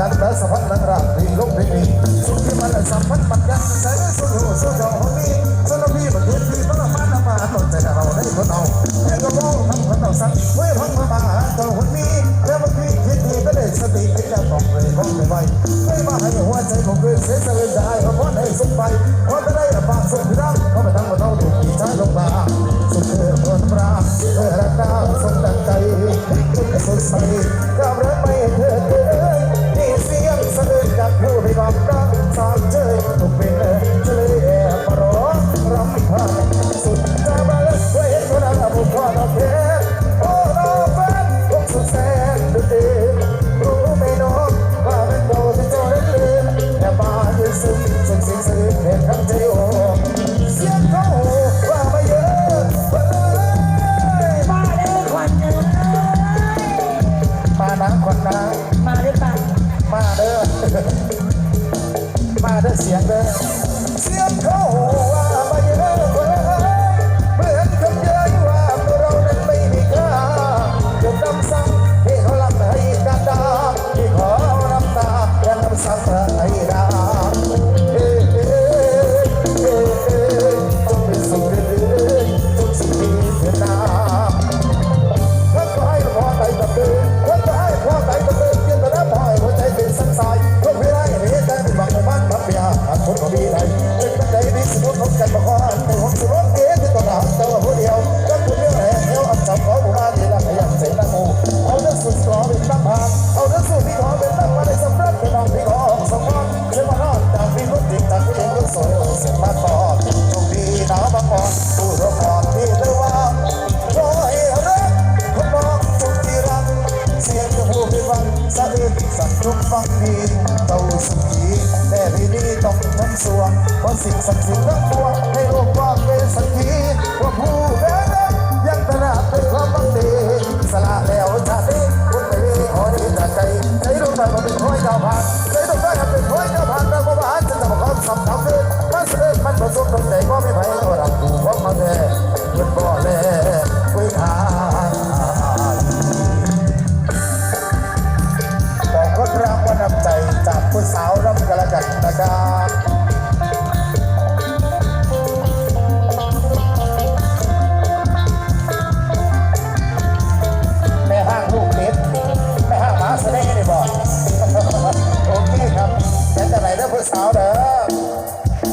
กันแลสัมพันธ์นักรักรีลงเพลงนี้สุดที่มันสัมพันธ์มันกันแต่สุดหัวสุดดอกนี้สนพี่มันเห็นพี่มันละมันละมาหนแต่เราได้คนเอาแค่ก็บองทำคนเอาสั่งเว้ยพังมาบ้าตัวคนนี้แล้วมันพี่คิดดีก็ได้สติเป็นแล้วต้องเลยของไปไว้ไม่มาให้หัวใจของเพื่อนเสียสลได้เพราะในสุขไปเพราะได้ระบากสุขรักเพราะม่ทั้งหมดเราถูกปีชาลงมาสุดเธอคนปราเธอรักดาวสมดังใจสุดใสก็ สียงเด้อเสียงเขาว่าไม่เลิกเว้ยเหมือนคำเย้ยว่าตัวเรานั้นไม่มีค่าจนน้ำซ้ำให้เขาลำให้กันดาที่ขอรับตาแะน้ำซ้ำให้า เอาเรื่องสู่พี่ขอเป็นตั้งมาในสำรับเป็นน้องพี่ขอสมองเชื่อมานอนตามพี่คนติดตามพี่เองก็สวยเสียงมาต่อทุกปีหนาวบางอ่อผู้รบอ่อนกเลือว่าโอ้ยรักคนมองสุที่รักเสียงหูฟังสะอื้นสั่ทุกฟังดีเตาสุขีแต่พี่นี่ต้องทั้งสวงเพราะสิ่งศักดิ์สิทธิ์ทั้งปวงให้โลกว่างเป็นสักทีว่าผู้ จะมาเป็นห้อยดาวพันเลยต้องได้กัเป็นห้อยดาวพันเราก็มาหาจะมาขอคำทำเรื่องมันเสด็จมันผสมตรงไหนก็ไม่ไผ่ ผู้สาวเด้อ